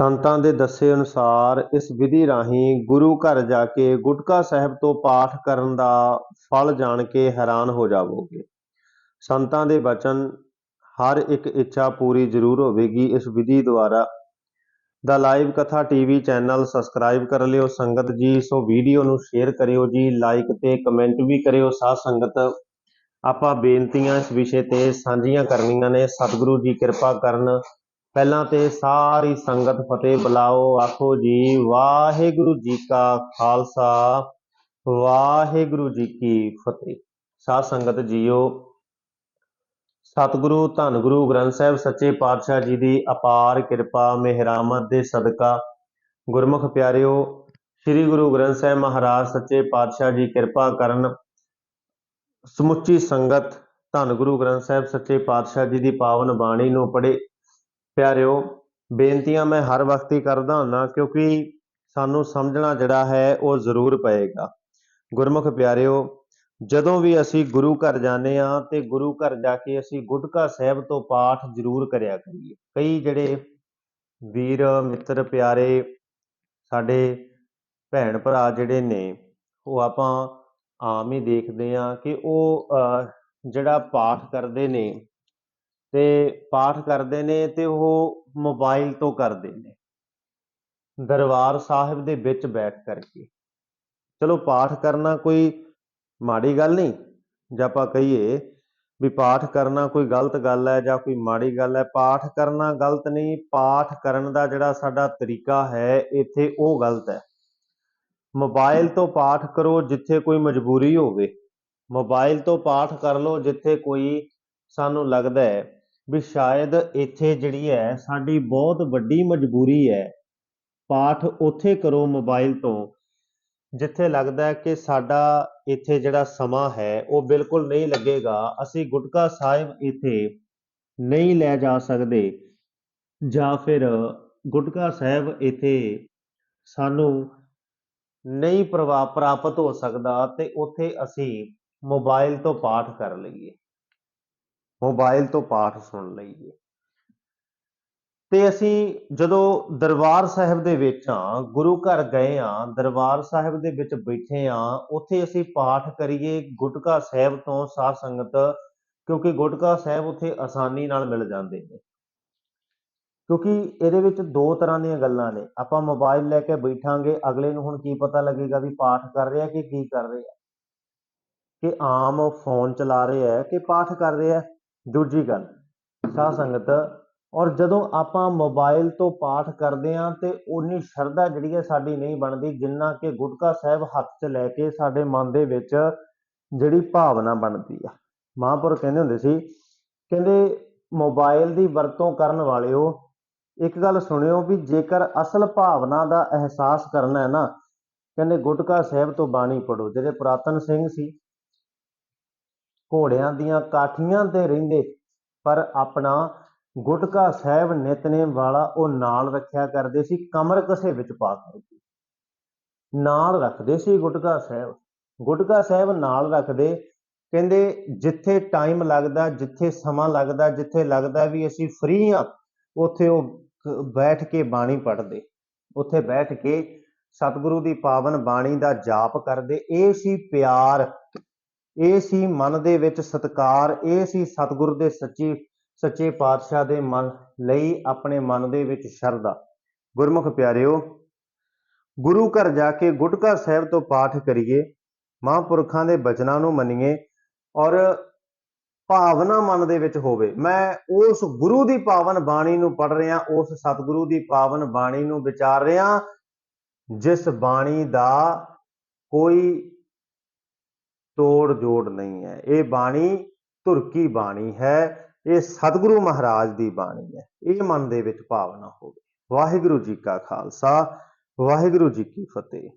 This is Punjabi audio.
ਸੰਤਾਂ ਦੇ ਦੱਸੇ ਅਨੁਸਾਰ ਇਸ ਵਿਧੀ ਰਾਹੀਂ ਗੁਰੂ ਘਰ ਜਾ ਕੇ ਗੁਟਕਾ ਸਾਹਿਬ ਤੋਂ ਪਾਠ ਕਰਨ ਦਾ ਫਲ ਜਾਣ ਕੇ ਹੈਰਾਨ ਹੋ ਜਾਵੋਗੇ। ਸੰਤਾਂ ਦੇ ਬਚਨ, ਹਰ ਇੱਕ ਇੱਛਾ ਪੂਰੀ ਜ਼ਰੂਰ ਹੋਵੇਗੀ। ਇਸ ਵਿਧੀ ਦੁਆਰਾ ਦਾ ਲਾਈਵ ਕਥਾ ਟੀਵੀ ਚੈਨਲ ਸਬਸਕ੍ਰਾਈਬ ਕਰ ਲਿਓ। ਸੰਗਤ ਜੀ, ਸੋ ਵੀਡੀਓ ਨੂੰ ਸ਼ੇਅਰ ਕਰਿਓ ਜੀ, ਲਾਈਕ ਤੇ ਕਮੈਂਟ ਵੀ ਕਰਿਓ। ਸਾਧ ਸੰਗਤ, ਆਪਾਂ ਬੇਨਤੀਆਂ ਇਸ ਵਿਸ਼ੇ ਤੇ ਸਾਂਝੀਆਂ ਕਰਨੀਆਂ ਨੇ। ਸਤਿਗੁਰੂ ਜੀ ਕਿਰਪਾ ਕਰਨ ਪਹਿਲਾਂ ਤੇ ਸਾਰੀ ਸੰਗਤ ਫਤਿਹ ਬੁਲਾਓ। ਆਖੋ ਜੀ, ਵਾਹਿਗੁਰੂ ਜੀ ਕਾ ਖਾਲਸਾ, ਵਾਹਿਗੁਰੂ ਜੀ ਕੀ ਫਤਿਹ। ਸਾਧ ਸੰਗਤ ਜੀਓ, ਸਤਿਗੁਰੂ ਧੰਨ ਗੁਰੂ ਗ੍ਰੰਥ ਸਾਹਿਬ, ਸੱਚੇ ਪਾਤਸ਼ਾਹ ਜੀ ਦੀ ਅਪਾਰ ਕਿਰਪਾ, ਮਿਹਰਾਮਤ ਦੇ ਸਦਕਾ। ਗੁਰਮੁਖ ਪਿਆਰਿਓ, ਸ੍ਰੀ ਗੁਰੂ ਗ੍ਰੰਥ ਸਾਹਿਬ ਮਹਾਰਾਜ, ਸੱਚੇ ਪਾਤਸ਼ਾਹ ਜੀ ਕਿਰਪਾ ਕਰਨ ਸਮੁੱਚੀ ਸੰਗਤ ਧੰਨ ਗੁਰੂ ਗ੍ਰੰਥ ਸਾਹਿਬ, ਸੱਚੇ ਪਾਤਸ਼ਾਹ ਜੀ ਦੀ ਪਾਵਨ ਬਾਣੀ ਨੂੰ ਪੜ੍ਹੇ। ਪਿਆਰਿਓ, ਬੇਨਤੀਆਂ ਮੈਂ ਹਰ ਵਕਤ ਹੀ ਕਰਦਾ ਹੁੰਦਾ ਕਿਉਂਕਿ ਸਾਨੂੰ ਸਮਝਣਾ ਜਿਹੜਾ ਹੈ, ਉਹ ਜ਼ਰੂਰ ਪਏਗਾ। ਗੁਰਮੁਖ ਪਿਆਰਿਓ, ਜਦੋਂ ਵੀ ਅਸੀਂ ਗੁਰੂ ਘਰ ਜਾਂਦੇ ਆ ਤੇ ਗੁਰੂ ਘਰ ਜਾ ਕੇ ਅਸੀਂ ਗੁਟਕਾ ਸਾਹਿਬ ਤੋਂ ਪਾਠ ਜ਼ਰੂਰ ਕਰਿਆ ਕਰੀਏ। ਕਈ ਜਿਹੜੇ ਵੀਰ, ਮਿੱਤਰ, ਪਿਆਰੇ ਸਾਡੇ ਭੈਣ ਭਰਾ ਜਿਹੜੇ ਨੇ, ਉਹ ਆਪਾਂ ਆਮ ਹੀ ਦੇਖਦੇ ਆ ਕਿ ਉਹ ਜਿਹੜਾ ਪਾਠ ਕਰਦੇ ਨੇ ਤੇ ਪਾਠ ਕਰਦੇ ਨੇ ਤੇ ਉਹ ਮੋਬਾਈਲ ਤੋਂ ਕਰਦੇ ਨੇ। ਦਰਬਾਰ ਸਾਹਿਬ ਦੇ ਵਿੱਚ ਬੈਠ ਕਰਕੇ। ਚਲੋ ਪਾਠ ਕਰਨਾ ਕੋਈ ਮਾੜੀ ਗੱਲ ਨਹੀਂ, ਜੇ ਆਪਾਂ ਕਹੀਏ ਵੀ ਪਾਠ ਕਰਨਾ ਕੋਈ ਗਲਤ ਗੱਲ ਹੈ ਜਾਂ ਕੋਈ ਮਾੜੀ ਗੱਲ ਹੈ, ਪਾਠ ਕਰਨਾ ਗਲਤ ਨਹੀਂ, ਪਾਠ ਕਰਨ ਦਾ ਜਿਹੜਾ ਸਾਡਾ ਤਰੀਕਾ ਹੈ, ਇੱਥੇ ਉਹ ਗਲਤ ਹੈ। ਮੋਬਾਈਲ ਤੋਂ ਪਾਠ ਕਰੋ ਜਿੱਥੇ ਕੋਈ ਮਜਬੂਰੀ ਹੋਵੇ। ਮੋਬਾਈਲ ਤੋਂ ਪਾਠ ਕਰ ਲਓ ਜਿੱਥੇ ਕੋਈ ਸਾਨੂੰ ਲੱਗਦਾ ਹੈ ਵੀ ਸ਼ਾਇਦ ਇੱਥੇ ਜਿਹੜੀ ਹੈ, ਸਾਡੀ ਬਹੁਤ ਵੱਡੀ ਮਜਬੂਰੀ ਹੈ। ਪਾਠ ਉੱਥੇ ਕਰੋ ਮੋਬਾਈਲ ਤੋਂ, ਜਿੱਥੇ ਲੱਗਦਾ ਹੈ ਕਿ ਸਾਡਾ ਇੱਥੇ ਜਿਹੜਾ ਸਮਾਂ ਹੈ, ਉਹ ਬਿਲਕੁਲ ਨਹੀਂ ਲੱਗੇਗਾ। ਅਸੀਂ ਗੁਟਕਾ ਸਾਹਿਬ ਇੱਥੇ ਨਹੀਂ ਲੈ ਜਾ ਸਕਦੇ। ਜਾਂ ਫਿਰ ਗੁਟਕਾ ਸਾਹਿਬ ਇੱਥੇ ਸਾਨੂੰ ਨਹੀਂ ਪ੍ਰਭਾਵ ਪ੍ਰਾਪਤ ਹੋ ਸਕਦਾ ਤੇ ਉੱਥੇ ਅਸੀਂ ਮੋਬਾਈਲ ਤੋਂ ਪਾਠ ਕਰ ਲਈਏ। ਮੋਬਾਈਲ ਤੋਂ ਪਾਠ ਸੁਣ ਲਈਏ। ਤੇ ਅਸੀਂ ਜਦੋਂ ਦਰਬਾਰ ਸਾਹਿਬ ਦੇ ਵਿੱਚ ਆ ਗੁਰੂ ਘਰ ਗਏ ਆ ਦਰਬਾਰ ਸਾਹਿਬ ਦੇ ਵਿੱਚ ਬੈਠੇ ਆ ਉੱਥੇ ਅਸੀਂ ਪਾਠ ਕਰੀਏ ਗੁਟਕਾ ਸਾਹਿਬ ਤੋਂ ਸਾਧ ਸੰਗਤ, ਕਿਉਂਕਿ ਗੁਟਕਾ ਸਾਹਿਬ ਉੱਥੇ ਆਸਾਨੀ ਨਾਲ ਮਿਲ ਜਾਂਦੇ ਨੇ। ਕਿਉਂਕਿ ਇਹਦੇ ਵਿੱਚ ਦੋ ਤਰ੍ਹਾਂ ਦੀਆਂ ਗੱਲਾਂ ਨੇ। ਆਪਾਂ ਮੋਬਾਈਲ ਲੈ ਕੇ ਬੈਠਾਂਗੇ, ਅਗਲੇ ਨੂੰ ਹੁਣ ਕੀ ਪਤਾ ਲੱਗੇਗਾ ਵੀ ਪਾਠ ਕਰ ਰਿਹਾ ਕਿ ਕੀ ਕਰ ਰਿਹਾ। ਕਿ ਆਮ ਫੋਨ ਚਲਾ ਰਿਹਾ ਹੈ ਕਿ ਪਾਠ ਕਰ ਰਿਹਾ ਦੂਜੀ ਗੱਲ, ਸਾਧ ਸੰਗਤ, ਔਰ ਜਦੋਂ ਆਪਾਂ ਮੋਬਾਈਲ ਤੋਂ ਪਾਠ ਕਰਦੇ ਆਂ ਤੇ ਉਨੀ ਸ਼ਰਧਾ ਜਿਹੜੀ ਹੈ ਸਾਡੀ ਨਹੀਂ ਬਣਦੀ, ਜਿੰਨਾ ਕਿ ਗੁਟਕਾ ਸਾਹਿਬ ਹੱਥ 'ਚ ਲੈ ਕੇ ਸਾਡੇ ਮਨ ਦੇ ਵਿੱਚ ਜਿਹੜੀ ਭਾਵਨਾ ਬਣਦੀ ਆ। ਮਹਾਂਪੁਰ ਕਹਿੰਦੇ ਹੁੰਦੇ ਸੀ, ਕਹਿੰਦੇ ਮੋਬਾਈਲ ਦੀ ਵਰਤੋਂ ਕਰਨ ਵਾਲਿਓ, ਇੱਕ ਗੱਲ ਸੁਣਿਓ ਵੀ ਜੇਕਰ ਅਸਲ ਭਾਵਨਾ ਦਾ ਅਹਿਸਾਸ ਕਰਨਾ ਹੈ ਨਾ, ਕਹਿੰਦੇ ਗੁਟਕਾ ਸਾਹਿਬ ਤੋਂ ਬਾਣੀ ਪੜੋ ਜਿਹੜੇ ਪੁਰਾਤਨ ਸਿੰਘ ਸੀ ਘੋੜਿਆਂ ਦੀਆਂ ਕਾਠੀਆਂ ਤੇ ਰਹਿੰਦੇ, ਪਰ ਆਪਣਾ ਗੁਟਕਾ ਸਾਹਿਬ ਨਿਤਨੇਮ ਵਾਲਾ ਉਹ ਨਾਲ ਰੱਖਿਆ ਕਰਦੇ ਸੀ, ਕਮਰ ਕਸੇ ਵਿੱਚ ਪਾ ਕਰਕੇ ਨਾਲ ਰੱਖਦੇ ਸੀ ਗੁਟਕਾ ਸਾਹਿਬ। ਗੁਟਕਾ ਸਾਹਿਬ ਨਾਲ ਰੱਖਦੇ, ਕਹਿੰਦੇ ਜਿੱਥੇ ਟਾਈਮ ਲੱਗਦਾ, ਜਿੱਥੇ ਸਮਾਂ ਲੱਗਦਾ, ਜਿੱਥੇ ਲੱਗਦਾ ਵੀ ਅਸੀਂ ਫ੍ਰੀ ਆ ਉੱਥੇ ਉਹ ਬੈਠ ਕੇ ਬਾਣੀ ਪੜ੍ਹਦੇ। ਉੱਥੇ ਬੈਠ ਕੇ ਸਤਿਗੁਰੂ ਦੀ ਪਾਵਨ ਬਾਣੀ ਦਾ ਜਾਪ ਕਰਦੇ। ਇਹ ਸੀ ਪਿਆਰ। ਇਹ ਸੀ ਮਨ ਦੇ ਵਿੱਚ ਸਤਕਾਰ, ਇਹ ਸੀ ਸਤਿਗੁਰ ਦੇ ਸੱਚੀ, ਸੱਚੇ ਪਾਤਸ਼ਾਹ ਦੇ ਮਨ ਲਈ ਆਪਣੇ ਮਨ ਦੇ ਵਿੱਚ ਸ਼ਰਧਾ। ਗੁਰਮੁਖ ਪਿਆਰਿਓ, ਗੁਰੂ ਘਰ ਜਾ ਕੇ ਗੁਟਕਾ ਸਾਹਿਬ ਤੋਂ ਪਾਠ ਕਰੀਏ, ਮਹਾਂਪੁਰਖਾਂ ਦੇ ਬਚਨਾਂ ਨੂੰ ਮੰਨੀਏ ਔਰ ਭਾਵਨਾ ਮਨ ਦੇ ਵਿੱਚ ਹੋਵੇ। ਮੈਂ ਉਸ ਗੁਰੂ ਦੀ ਪਾਵਨ ਬਾਣੀ ਨੂੰ ਪੜ ਰਿਹਾ, ਉਸ ਸਤਿਗੁਰੂ ਦੀ ਪਾਵਨ ਬਾਣੀ ਨੂੰ ਵਿਚਾਰ ਰਿਹਾ, ਜਿਸ ਬਾਣੀ ਦਾ ਕੋਈ ਤੋੜ ਜੋੜ ਨਹੀਂ ਹੈ। ਇਹ ਬਾਣੀ ਧੁਰਕੀ ਬਾਣੀ ਹੈ। ਇਹ ਸਤਿਗੁਰੂ ਮਹਾਰਾਜ ਦੀ ਬਾਣੀ ਹੈ। ਇਹ ਮਨ ਦੇ ਵਿੱਚ ਭਾਵਨਾ ਹੋਵੇ। ਵਾਹਿਗੁਰੂ ਜੀ ਕਾ ਖਾਲਸਾ, ਵਾਹਿਗੁਰੂ ਜੀ ਕੀ ਫਤਿਹ।